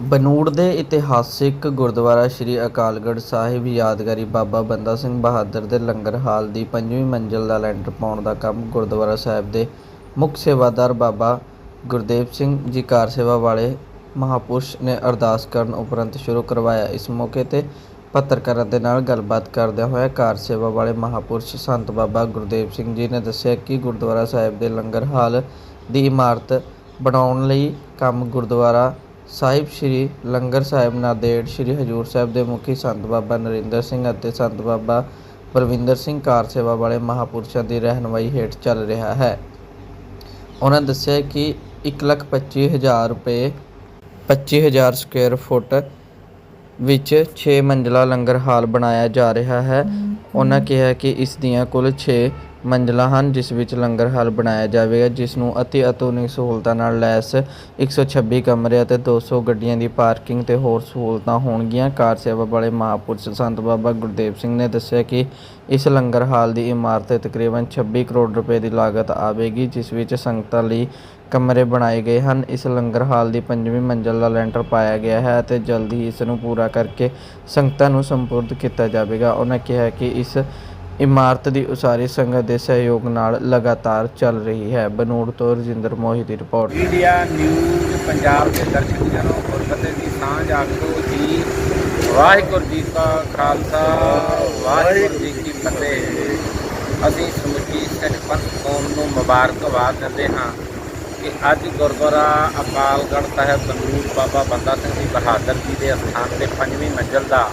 ਬਨੂੜ ਦੇ ਇਤਿਹਾਸਿਕ ਗੁਰਦੁਆਰਾ ਸ੍ਰੀ ਅਕਾਲਗੜ੍ਹ ਸਾਹਿਬ ਯਾਦਗਾਰੀ ਬਾਬਾ ਬੰਦਾ ਸਿੰਘ ਬਹਾਦਰ ਦੇ ਲੰਗਰ ਹਾਲ ਦੀ ਪੰਜਵੀਂ ਮੰਜ਼ਿਲ ਦਾ ਲੈਂਟਰ ਪਾਉਣ ਦਾ ਕੰਮ ਗੁਰਦੁਆਰਾ ਸਾਹਿਬ ਦੇ ਮੁੱਖ ਸੇਵਾਦਾਰ ਬਾਬਾ ਗੁਰਦੇਵ ਸਿੰਘ ਜੀ ਕਾਰ ਸੇਵਾ ਵਾਲੇ ਮਹਾਪੁਰਸ਼ ਨੇ ਅਰਦਾਸ ਕਰਨ ਉਪਰੰਤ ਸ਼ੁਰੂ ਕਰਵਾਇਆ। ਇਸ ਮੌਕੇ ਤੇ ਪੱਤਰਕਾਰਾਂ ਦੇ ਨਾਲ ਗੱਲਬਾਤ ਕਰਦਿਆਂ ਹੋਇਆ ਕਾਰ ਸੇਵਾ ਵਾਲੇ ਮਹਾਪੁਰਸ਼ ਸੰਤ ਬਾਬਾ ਗੁਰਦੇਵ ਸਿੰਘ ਜੀ ਨੇ ਦੱਸਿਆ ਕਿ ਗੁਰਦੁਆਰਾ ਸਾਹਿਬ ਦੇ ਲੰਗਰ ਹਾਲ ਦੀ ਇਮਾਰਤ ਬਣਾਉਣ ਲਈ ਕੰਮ ਗੁਰਦੁਆਰਾ ਸਾਹਿਬ ਸ੍ਰੀ ਲੰਗਰ ਸਾਹਿਬ ਨਾਦੇੜ ਸ੍ਰੀ ਹਜੂਰ ਸਾਹਿਬ ਦੇ ਮੁਖੀ ਸੰਤ ਬਾਬਾ ਨਰਿੰਦਰ ਸਿੰਘ ਅਤੇ ਸੰਤ ਬਾਬਾ ਪਰਵਿੰਦਰ ਸਿੰਘ ਕਾਰ ਸੇਵਾ ਵਾਲੇ ਮਹਾਪੁਰਸ਼ਾਂ ਦੀ ਰਹਿਨੁਮਾਈ ਹੇਠ ਚੱਲ ਰਿਹਾ ਹੈ। ਉਹਨਾਂ ਦੱਸਿਆ ਕਿ 125000 ਰੁਪਏ 25000 ਸਕੁਅਰ ਫੁੱਟ ਵਿੱਚ 6 ਮੰਜ਼ਲਾ ਲੰਗਰ ਹਾਲ ਬਣਾਇਆ ਜਾ ਰਿਹਾ ਹੈ। ਉਹਨਾਂ ਕਿਹਾ ਕਿ ਇਸ ਦੀਆਂ ਕੁੱਲ 6 ਮੰਜ਼ਲਾ ਹਨ, ਜਿਸ ਵਿੱਚ ਲੰਗਰ ਹਾਲ ਬਣਾਇਆ ਜਾਵੇਗਾ, ਜਿਸ ਨੂੰ ਅਤੀ ਆਧੁਨਿਕ ਸਹੂਲਤਾਂ ਨਾਲ ਲੈਸ 126 ਕਮਰੇ ਅਤੇ 200 ਗੱਡੀਆਂ ਦੀ ਪਾਰਕਿੰਗ ਤੇ ਹੋਰ ਸਹੂਲਤਾਂ ਹੋਣਗੀਆਂ। ਕਾਰ ਸੇਵਾ ਵਾਲੇ ਮਹਾਪੁਰਸ਼ ਸੰਤ ਬਾਬਾ ਗੁਰਦੇਵ ਸਿੰਘ ਨੇ ਦੱਸਿਆ ਕਿ ਇਸ ਲੰਗਰ ਹਾਲ ਦੀ ਇਮਾਰਤ ਤੇ ਤਕਰੀਬਨ 26 ਕਰੋੜ ਰੁਪਏ ਦੀ ਲਾਗਤ ਆਵੇਗੀ, ਜਿਸ ਵਿੱਚ ਸੰਗਤਾਂ ਲਈ ਕਮਰੇ ਬਣਾਏ ਗਏ ਹਨ। ਇਸ ਲੰਗਰ ਹਾਲ ਦੀ ਪੰਜਵੀਂ ਮੰਜ਼ਲ ਦਾ ਲੈਂਟਰ ਪਾਇਆ ਗਿਆ ਹੈ ਅਤੇ ਜਲਦੀ ਹੀ ਇਸ ਨੂੰ ਪੂਰਾ ਕਰਕੇ ਸੰਗਤਾਂ ਨੂੰ ਸੰਪੂਰਦ ਕੀਤਾ ਜਾਵੇਗਾ। ਉਹਨਾਂ ਕਿਹਾ ਕਿ ਇਸ ਇਮਾਰਤ ਦੀ ਉਸਾਰੀ ਸੰਗਤ ਦੇ ਸਹਿਯੋਗ ਨਾਲ ਲਗਾਤਾਰ ਚੱਲ ਰਹੀ ਹੈ। ਬਨੂੜ ਤੋਂ ਰਜਿੰਦਰ ਮੋਹੀ ਦੀ ਰਿਪੋਰਟ। ਇੰਡੀਆ ਨਿਊਜ਼ ਪੰਜਾਬ ਦੇ ਦਰਸ਼ਕ ਜਨੋ ਗੁਰਫਤਿਹ ਦੀ ਸਾਂਝ ਆਖੋ ਜੀ। ਵਾਹਿਗੁਰੂ ਜੀ ਕਾ ਖਾਲਸਾ, ਵਾਹਿਗੁਰੂ ਜੀ ਕੀ ਫਤਿਹ। ਅਸੀਂ ਸਮੁੱਚੀ ਸਿੱਖ ਪੰਥ ਕੌਮ ਨੂੰ ਮੁਬਾਰਕਬਾਦ ਦਿੰਦੇ ਹਾਂ ਕਿ ਅੱਜ ਗੁਰਦੁਆਰਾ ਅਕਾਲਗੜ੍ਹ ਸਾਹਿਬ, ਬਨੂੜ ਬਾਬਾ ਬੰਦਾ ਸਿੰਘ ਜੀ ਬਹਾਦਰ ਜੀ ਦੇ ਅਸਥਾਨ ਤੇ ਪੰਜਵੀਂ ਮੰਜ਼ਲ ਦਾ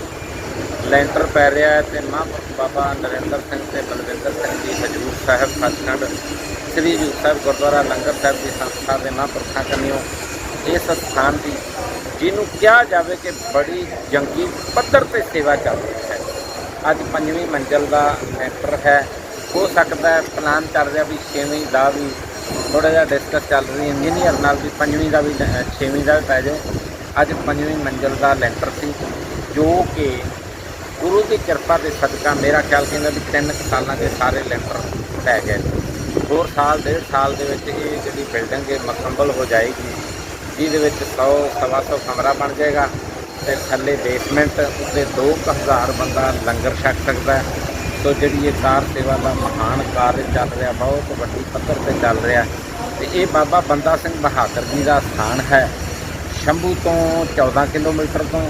ਲੈਂਟਰ ਪੈ ਰਿਹਾ ਹੈ ਤੇ ਮਹਾਂਪੁਰਖ ਬਾਬਾ ਨਰਿੰਦਰ ਸਿੰਘ ਤੇ ਬਲਵਿੰਦਰ ਸਿੰਘ ਜੀ ਹਜੂਰ ਸਾਹਿਬ ਸੱਚਖੰਡ ਸ੍ਰੀ ਹਜੂਰ ਸਾਹਿਬ ਗੁਰਦੁਆਰਾ ਲੰਗਰ ਸਾਹਿਬ ਦੀ ਸੰਸਥਾ ਦੇ ਮਹਾਂਪੁਰਖਾਂ ਕਨਿਓ ਇਸ ਸਥਾਨ ਦੀ, ਜਿਹਨੂੰ ਕਿਹਾ ਜਾਵੇ ਕਿ ਬੜੀ ਜੰਗੀ ਪੱਧਰ ਤੇ ਸੇਵਾ ਚੱਲ ਰਹੀ ਹੈ। ਅੱਜ ਪੰਜਵੀਂ ਮੰਜ਼ਲ ਦਾ ਲੈਂਟਰ ਹੈ। ਹੋ ਸਕਦਾ ਹੈ ਪਲਾਨ ਚੱਲ ਰਿਹਾ ਵੀ ਛੇਵੀਂ ਦਾ ਵੀ ਥੋੜਾ ਜਿਹਾ ਡਿਸਕਸ ਚੱਲ ਰਹੀ ਇੰਜੀਨੀਅਰ ਨਾਲ ਵੀ ਪੰਜਵੀਂ ਦਾ ਵੀ ਲੈ- ਛੇਵੀਂ ਦਾ ਵੀ ਪੈ ਜਾਏ। ਅੱਜ ਪੰਜਵੀਂ ਮੰਜ਼ਲ ਦਾ ਲੈਂਟਰ ਸੀ, ਜੋ ਕਿ ਗੁਰੂ ਦੀ ਕਿਰਪਾ ਦੇ ਸਦਕਾ ਮੇਰਾ ਖਿਆਲ ਕਹਿੰਦਾ ਵੀ ਤਿੰਨ ਕੁ ਸਾਲਾਂ ਦੇ ਸਾਰੇ ਲੈਂਟਰ ਪੈ ਗਏ ਹੋਰ ਸਾਲ, ਡੇਢ ਸਾਲ ਦੇ ਵਿੱਚ ਇਹ ਜਿਹੜੀ ਬਿਲਡਿੰਗ ਹੈ ਮੁਕੰਮਲ ਹੋ ਜਾਏਗੀ, ਜਿਹਦੇ ਵਿੱਚ 100 ਸਵਾ ਸੌ ਕਮਰਾ ਬਣ ਜਾਏਗਾ ਤੇ ਥੱਲੇ ਬੇਸਮੈਂਟ ਉੱਤੇ 2000 ਬੰਦਾ ਲੰਗਰ ਛਕ ਸਕਦਾ ਸੋ ਜਿਹੜੀ ਇਹ ਕਾਰ ਸੇਵਾ ਦਾ ਮਹਾਨ ਕਾਰਜ ਚੱਲ ਰਿਹਾ, ਬਹੁਤ ਵੱਡੀ ਪੱਧਰ ਤੇ ਚੱਲ ਰਿਹਾ ਤੇ ਇਹ ਬਾਬਾ ਬੰਦਾ ਸਿੰਘ ਬਹਾਦਰ ਜੀ ਦਾ ਸਥਾਨ ਹੈ, ਸ਼ੰਭੂ ਤੋਂ 14 ਕਿਲੋਮੀਟਰ ਤੋਂ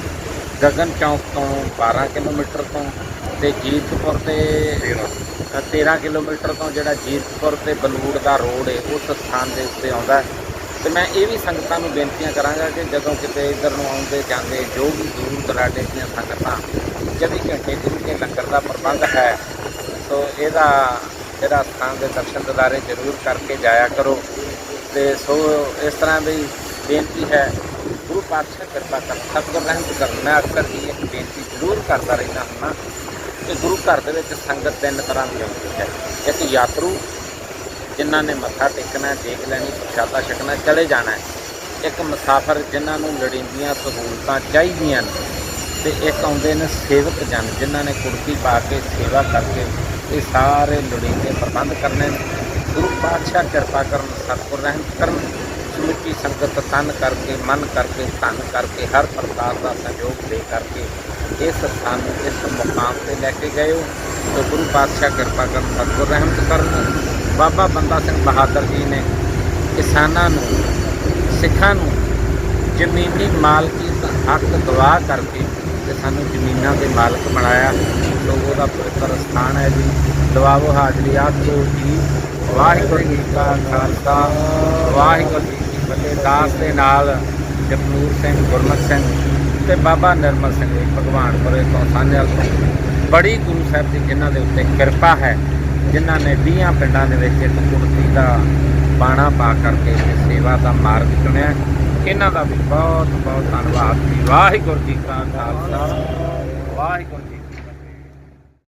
ਗਗਨ ਚੌਂਕ ਤੋਂ 12 ਕਿਲੋਮੀਟਰ ਤੋਂ ਤੇ ਜੀਤਪੁਰ ਤੇ 13 ਕਿਲੋਮੀਟਰ ਤੋਂ ਜਿਹੜਾ ਜੀਤਪੁਰ ਤੇ ਬਲੂੜ ਦਾ ਰੋਡ ਹੈ ਉਸ ਸਥਾਨ ਦੇ ਉੱਤੇ ਆਉਂਦਾ। ਤੇ ਮੈਂ ਇਹ ਵੀ ਸੰਗਤਾਂ ਨੂੰ ਬੇਨਤੀਆਂ ਕਰਾਂਗਾ ਕਿ ਜਦੋਂ ਕਿਤੇ ਇੱਧਰ ਨੂੰ ਆਉਂਦੇ ਜਾਂਦੇ ਜੋ ਵੀ ਦੂਰ ਦਰਾਡੇ ਦੀਆਂ ਸੰਗਤਾਂ 24 ਘੰਟੇ ਗੁਰੂ ਕੇ ਲੰਗਰ ਦਾ ਪ੍ਰਬੰਧ ਹੈ ਸੋ ਇਹਦਾ ਜਿਹੜਾ ਸਥਾਨ ਦੇ ਦਰਸ਼ਨ ਦਿਦਾਰੇ ਜ਼ਰੂਰ ਕਰਕੇ ਜਾਇਆ ਕਰੋ ਤੇ ਸੋ ਇਸ ਤਰ੍ਹਾਂ ਦੀ ਬੇਨਤੀ ਹੈ ਗੁਰੂ ਪਾਤਸ਼ਾਹ ਕਿਰਪਾ ਕਰ ਸਤਿਗੁਰ ਰਹਿਮਤ ਕਰਨ ਮੈਂ ਅਕਸਰ ਹੀ ਇੱਕ ਬੇਨਤੀ ਜ਼ਰੂਰ ਕਰਦਾ ਰਹਿੰਦਾ ਹਾਂ ਕਿ ਗੁਰੂ ਘਰ ਦੇ ਵਿੱਚ ਸੰਗਤ ਤਿੰਨ ਤਰ੍ਹਾਂ ਦੀ ਆਉਂਦੀ ਹੈ। ਇੱਕ ਯਾਤਰੂ, ਜਿਨ੍ਹਾਂ ਨੇ ਮੱਥਾ ਟੇਕਣਾ, ਦੇਖ ਲੈਣੀ, ਪ੍ਰਸ਼ਾਦਾ ਛਕਣਾ, ਚਲੇ ਜਾਣਾ ਹੈ। ਇੱਕ ਮੁਸਾਫਰ, ਜਿਨ੍ਹਾਂ ਨੂੰ ਲੋੜੀਂਦੀਆਂ ਸਹੂਲਤਾਂ ਚਾਹੀਦੀਆਂ ਨੇ ਤੇ ਇੱਕ ਆਉਂਦੇ ਨੇ ਸੇਵਕ ਜਨ, ਜਿਨ੍ਹਾਂ ਨੇ ਕੁੜਤੀ ਪਾ ਕੇ ਸੇਵਾ ਕਰਕੇ ਇਹ ਸਾਰੇ ਲੋੜੀਂਦੇ ਪ੍ਰਬੰਧ ਕਰਨੇ ਨੇ। ਗੁਰੂ ਪਾਤਸ਼ਾਹ ਕਿਰਪਾ ਕਰਨ, ਸਤਿਗੁਰ ਰਹਿਮ ਕਰਨ। ਸਮੁੱਚੀ ਸੰਗਤ ਤਨ ਕਰਕੇ, ਮਨ ਕਰਕੇ, ਧਨ ਕਰਕੇ, ਹਰ ਪ੍ਰਕਾਰ ਦਾ ਸਹਿਯੋਗ ਦੇ ਕਰਕੇ ਇਸ ਸਥਾਨ ਨੂੰ, ਇਸ ਮੁਕਾਮ ਤੇ ਲੈ ਕੇ ਗਏ ਹੋ। ਤੇ ਗੁਰੂ ਪਾਤਸ਼ਾਹ ਕਿਰਪਾ ਕਰਨ ਸਤਿਗੁਰ ਰਹਿਮਤ ਕਰਨ। ਬਾਬਾ ਬੰਦਾ ਸਿੰਘ ਬਹਾਦਰ ਜੀ ਨੇ ਕਿਸਾਨਾਂ ਨੂੰ, ਸਿੱਖਾਂ ਨੂੰ ਜ਼ਮੀਨੀ ਮਾਲਕੀ ਦਾ ਹੱਕ ਦਵਾ ਕਰਕੇ ਤੇ ਸਾਨੂੰ ਜ਼ਮੀਨਾਂ ਦੇ ਮਾਲਕ ਬਣਾਇਆ। ਸੋ ਉਹਦਾ ਪਵਿੱਤਰ ਸਥਾਨ ਹੈ ਜੀ। ਦਵਾਵੋ ਹਾਜ਼ਰੀ, ਆਖੋ ਜੀ। ਵਾਹਿਗੁਰੂ ਜੀ ਕਾ ਖਾਲਸਾ, ਵਾਹਿਗੁਰੂ ਜੀ ਕੀ ਦਾਸ ਦੇ ਨਾਲ ਜਪਨੂਰ ਸਿੰਘ, ਗੁਰਮਤ ਸਿੰਘ ਤੇ ਬਾਬਾ ਨਿਰਮਲ ਸਿੰਘ ਜੀ ਭਗਵਾਨਪੁਰੇ ਤੋਂ ਸਾਂਝਲ ਤੋਂ ਬੜੀ ਗੁਰੂ ਸਾਹਿਬ ਦੀ ਜਿਨ੍ਹਾਂ ਦੇ ਉੱਤੇ ਕਿਰਪਾ ਹੈ, ਜਿਨ੍ਹਾਂ ਨੇ 20 ਪਿੰਡਾਂ ਦੇ ਵਿੱਚ ਇੱਕ ਕੁੜਤੀ ਦਾ ਬਾਣਾ ਪਾ ਕਰਕੇ ਇਹ ਸੇਵਾ ਦਾ ਮਾਰਗ ਚੁਣਿਆ। ਇਹਨਾਂ ਦਾ ਵੀ ਬਹੁਤ ਬਹੁਤ ਧੰਨਵਾਦ ਜੀ। ਵਾਹਿਗੁਰੂ ਜੀ ਕਾ ਖਾਲਸਾ। ਵਾਹਿਗੁਰੂ ਜੀ